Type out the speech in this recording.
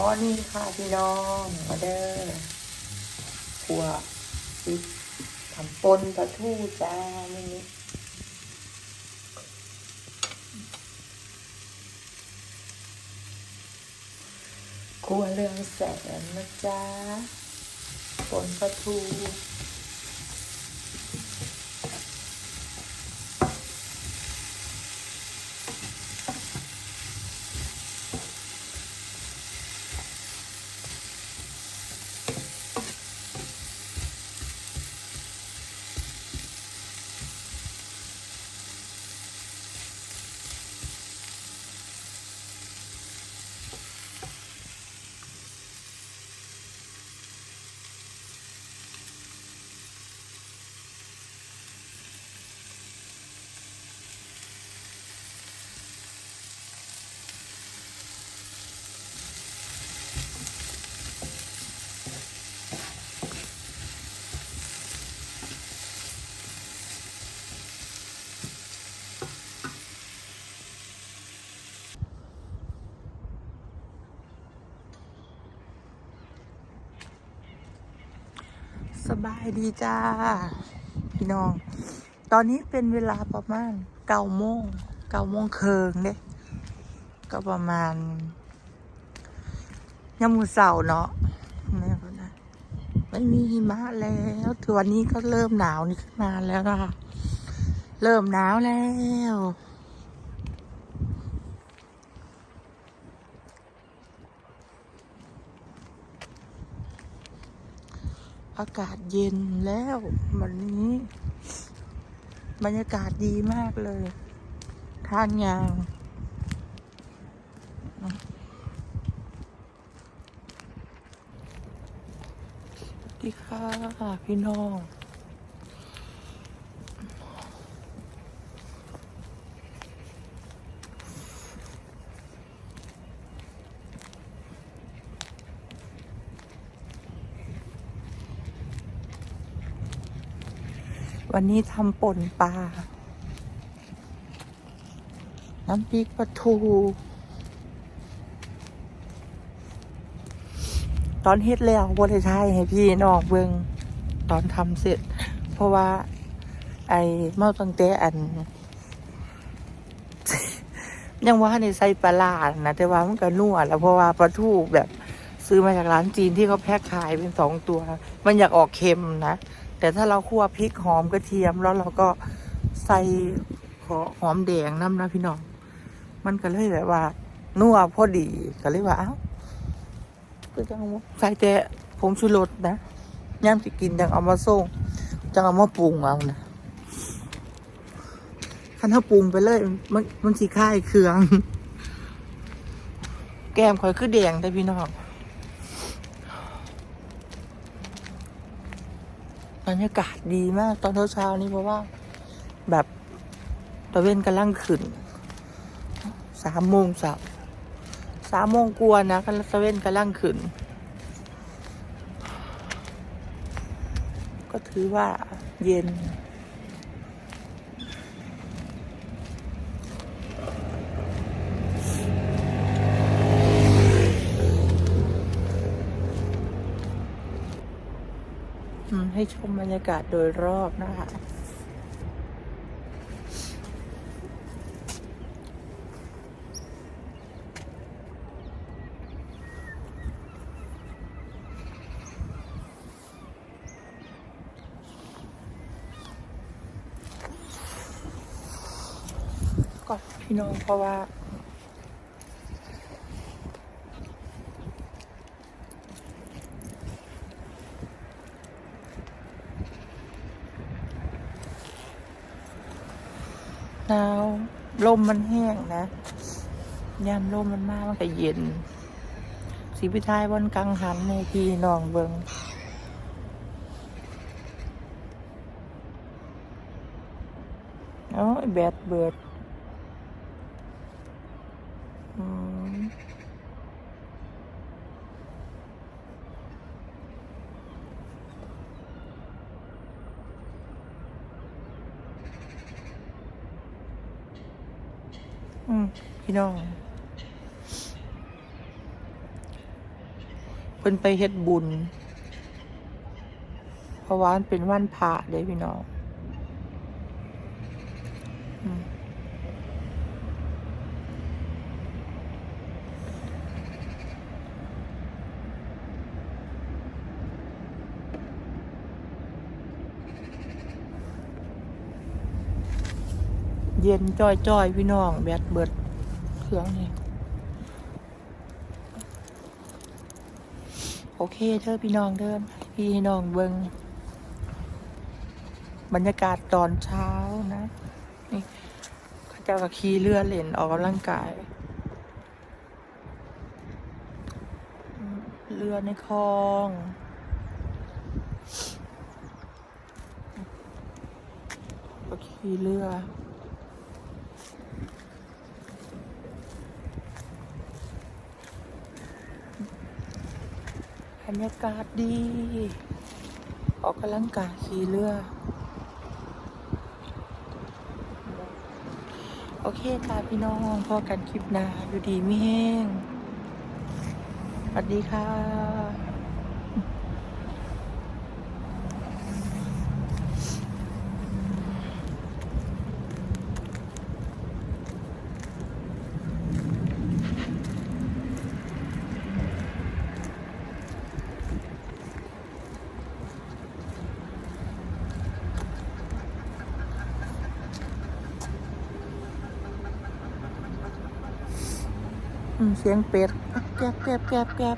มอนี่ค่ะพี่น้องมาเด้อขัวซิทำปนปลาทูจ้าไม่นี้ครัวเรืองแสนนะจ้าปนปลาทู บายดีจ้า พี่น้อง ตอนนี้เป็นเวลาประมาณเก้าโมงเก้าโมงเคิงเด้ก็ประมาณยามมือเสาเนาะนี่นะไม่มีหิมะแล้วถือวันนี้ก็เริ่มหนาวนี่ขึ้นมาแล้วนะคะเริ่มหนาวแล้ว อากาศเย็นแล้ววันนี้ บรรยากาศดีมากเลย ทานยางดีค่ะพี่น้อง วันนี้ทำป่นปลา น้ำพริกปลาทู ตอนเฮ็ดแล้วบริไทยให้พี่นองเบิงตอนทำเสร็จ เพราะว่า ไอ้เมาตั้งแต่อัน ยังว่าในใส่ปลาร้านะแต่ว่ามันก็นัวแล้วเพราะว่าปลาทูแบบ ซื้อมาจากร้านจีนที่เขาแพ็คขายเป็นสองตัว มันอยากออกเค็มนะ แต่ถ้าเราคั่วพริกหอมกระเทียมแล้วเราก็ใส่หอมแดงน้ำนะพี่น้อง มันก็เลยแบบว่านัวพอดีก็เลยว่าเอ้าก็จังใส่แต่ผงชูรสนะย่ามสิกินจังเอามาส่งจังเอามาปรุงเอานะคันถ้าปรุงไปเลย มันมันสีค่ายเครือง แก้มคอยคือแดงแต่พี่น้อง บรรยากาศดีมากตอนเช้าๆนี้เพราะว่า แบบตะเวนกำลังขึ้นสามโมงสามสามโมงกวนนะตะเวนกำลังขึ้น ก็ถือว่าเย็น ให้ชมบรรยากาศโดยรอบนะคะก็พี่น้องเพราะว่า หนาวลมมันแห้งนะ ยามลมมันมากมันก็เย็น สีพิทายบนกลางหันในพี่น้องเบิงโอ้ยแบดเบิด อืม อืมพี่น้องพิ่นไปเฮ็ดบุญ เพราะว่านเป็นวันพระเด้พี่น้องอืม เย็นจ้อยๆ พี่น้อง แบตเบิดเครื่องนี่โอเคเด้อพี่น้องเดินพี่น้องเบิงบรรยากาศตอนเช้านะนี่เขาเจ้าก็ขี่เรือเล่นออกกำลังกาย เรือในคลองก็ขี่เรือ รรยากาศดี ออกกำลังกายขี่เรือ โอเคค่ะพี่น้องพอกันคลิปหน้าอยู่ดีไม่แห้งสวัสดีค่ะ เสียงเป็ดแกบแกบแกบแกบ